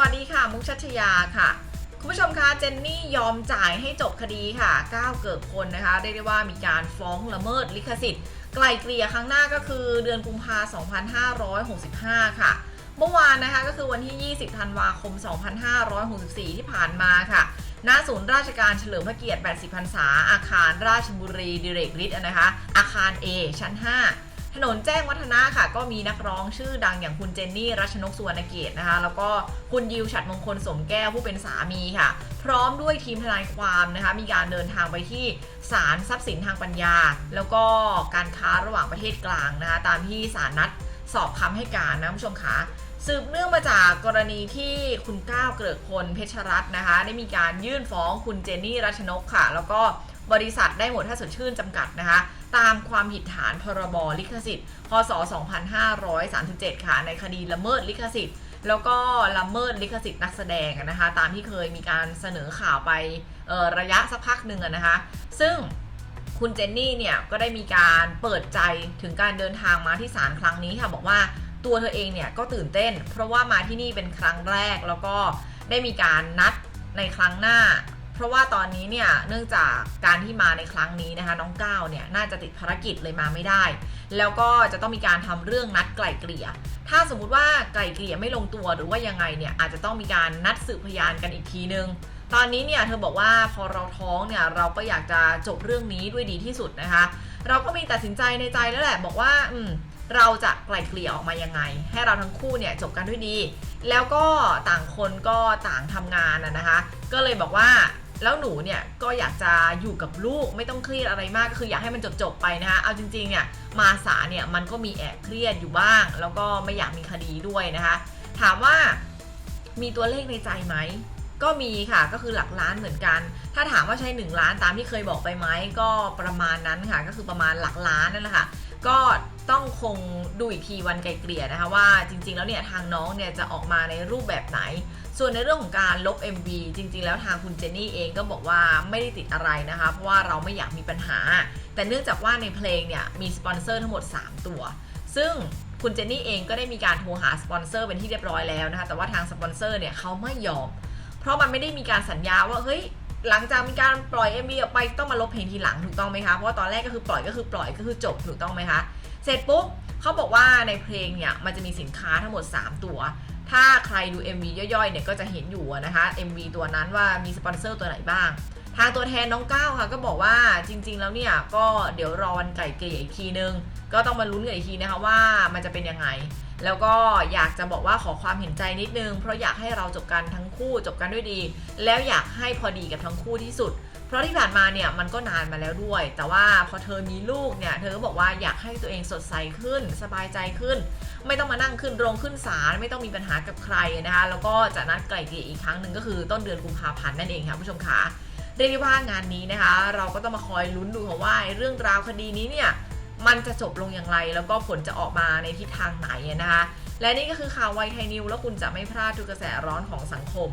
วัสดีค่ะ มุกชัชยาค่ะ คุณผู้ชมคะเจนนี่ยอมจ่ายให้จบคดีค่ะก้าวเกิดคนนะคะเรียกได้ว่ามีการฟ้องละเมิดลิขสิทธิ์ ไกลเกลี่ยครั้งหน้าก็คือเดือนกุมภา2565 ค่ะเมื่อวานนะคะก็คือวันที่ 20 ธันวาคม 2564 ที่ผ่านมาค่ะ ณ ศูนย์ราชการเฉลิมพระเกียรติ 80 พรรษา อาคารราชบุรีดิเรกฤทธิ์นะคะ อาคาร A ชั้น 5 ถนนแจ้งวัฒนะค่ะ ก็มีนักร้องชื่อดังอย่างคุณเจนนี่รัชนกสุวรรณเกตนะคะ แล้วก็คุณยิวฉัดมงคลสมแก้วผู้เป็นสามีค่ะ พร้อมด้วยทีมทนายความนะคะ มีการเดินทางไปที่ศาลทรัพย์สินทางปัญญา แล้วก็การค้าระหว่างประเทศกลางนะคะ ตามที่ศาลนัดสอบคำให้การนะคุณผู้ชมคะสืบเนื่องมาจากกรณีที่คุณก้าวเกริกพลเพชรรัตน์นะคะ ได้มีการยื่นฟ้องคุณเจนนี่รัชนกค่ะ แล้วก็บริษัทได้หมดถ้าสดชื่นจำกัดนะคะ ตามความผิดฐานพรบลิขสิทธิ์ พศ 2537 ค่ะ ในคดีละเมิดลิขสิทธิ์ แล้วก็ละเมิดลิขสิทธิ์นักแสดงนะคะ ตามที่เคยมีการเสนอข่าวไประยะสักพักหนึ่งนะคะ ซึ่งคุณเจนนี่เนี่ยก็ได้มีการเปิดใจถึงการเดินทางมาที่ศาลครั้งนี้ค่ะ บอกว่าตัวเธอเองเนี่ยก็ตื่นเต้น เพราะว่ามาที่นี่เป็นครั้งแรกแล้วก็ได้มีการนัดในครั้งหน้า ราะว่าตอนนี้เนี่ยเนื่องจากการที่มาในครั้งนี้นะคะน้องก้าวเนี่ยน่าจะติดภารกิจเลยมาไม่ได้ แล้วก็จะต้องมีการทำเรื่องนัดไกล่เกลี่ย ถ้าสมมุติว่าไกล่เกลี่ยไม่ลงตัวหรือว่ายังไงเนี่ยอาจจะต้องมีการนัดสืบพยานกันอีกทีนึง ตอนนี้เนี่ยเธอบอกว่าพอเราท้องเนี่ยเราก็อยากจะจบเรื่องนี้ด้วยดีที่สุดนะคะ เราก็มีตัดสินใจในใจแล้วแหละบอกว่าอืมเราจะไกล่เกลี่ยออกมายังไง ให้เราทั้งคู่เนี่ยจบกันด้วยดี แล้วก็ต่างคนก็ต่างทำงานนะนะคะ ก็เลยบอกว่า แล้วหนูเนี่ยก็อยากจะอยู่กับลูกไม่ต้องเครียดอะไรมากก็คืออยากให้มันจบๆไปนะคะเอาจริงๆเนี่ยมาศาเนี่ยมันก็มีแอบเครียดอยู่บ้าง แล้วก็ไม่อยากมีคดีด้วยนะคะ ถามว่ามีตัวเลขในใจไหมก็มีค่ะก็คือหลักล้านเหมือนกัน ถ้าถามว่าใช่1ล้านตามที่เคยบอกไปไหมก็ประมาณนั้นค่ะ ก็คือประมาณหลักล้านนั่นแหละค่ะ ก็ต้องคงดูอีกทีวันไกลเกลี่ยนะคะว่าจริง ๆ แล้วเนี่ยทางน้องเนี่ยจะออกมาในรูปแบบไหน ส่วนในเรื่องของการลบ MV จริง ๆ แล้วทางคุณเจนนี่เองก็บอกว่าไม่ได้ติดอะไรนะคะ เพราะว่าเราไม่อยากมีปัญหา แต่เนื่องจากว่าในเพลงเนี่ยมีสปอนเซอร์ทั้งหมด 3 ตัว ซึ่งคุณเจนนี่เองก็ได้มีการโทรหาสปอนเซอร์เป็นที่เรียบร้อยแล้วนะคะแต่ว่าทางสปอนเซอร์เนี่ยเขาไม่ยอม เพราะมันไม่ได้มีการสัญญาว่าเฮ้ย หลังจากมีการปล่อย MV ออกไปต้องมาลบเพลงทีหลังถูกต้องไหมคะเพราะว่าตอนแรกก็คือปล่อยก็คือปล่อยก็คือจบถูกต้องไหมคะเสร็จปุ๊บเขาบอกว่าในเพลงเนี่ยมันจะมีสินค้าทั้งหมด 3 ตัว ถ้าใครดู MV ย่อยๆเนี่ยก็จะเห็นอยู่อะนะคะ MV ตัวนั้นว่ามีสปอนเซอร์ตัวไหนบ้าง ทางตัวแทนน้องก้าวค่ะ ก็บอกว่าจริง ๆ แล้วเนี่ยก็เดี๋ยวรอวันไก่เกลี่ยอีกทีนึง ก็ต้องมาลุ้นกันอีกทีนะคะว่ามันจะเป็นยังไง แล้วก็อยากจะบอกว่าขอความเห็นใจนิดนึง เพราะอยากให้เราจบกันทั้งคู่จบกันด้วยดี แล้วอยากให้พอดีกับทั้งคู่ที่สุด เพราะที่ผ่านมาเนี่ยมันก็นานมาแล้วด้วย แต่ว่าพอเธอมีลูกเนี่ยเธอก็บอกว่าอยากให้ตัวเองสดใสขึ้น สบายใจขึ้น ไม่ต้องมานั่งขึ้นโรงขึ้นศาลไม่ต้องมีปัญหากับใครนะคะแล้วก็จะนัดไกล่เกลี่ยอีกครั้งหนึ่งก็คือต้นเดือนกุมภาพันธ์นั่นเองค่ะผู้ชมคะ เรียกได้ว่างานนี้นะคะ เราก็ต้องมาคอยลุ้นดูค่ะว่าเรื่องราวคดีนี้เนี่ยมันจะจบลงอย่างไร แล้วก็ผลจะออกมาในทิศทางไหนนะคะ และนี่ก็คือข่าวไวไทยนิว แล้วคุณจะไม่พลาดทุกกระแสร้อนของสังคม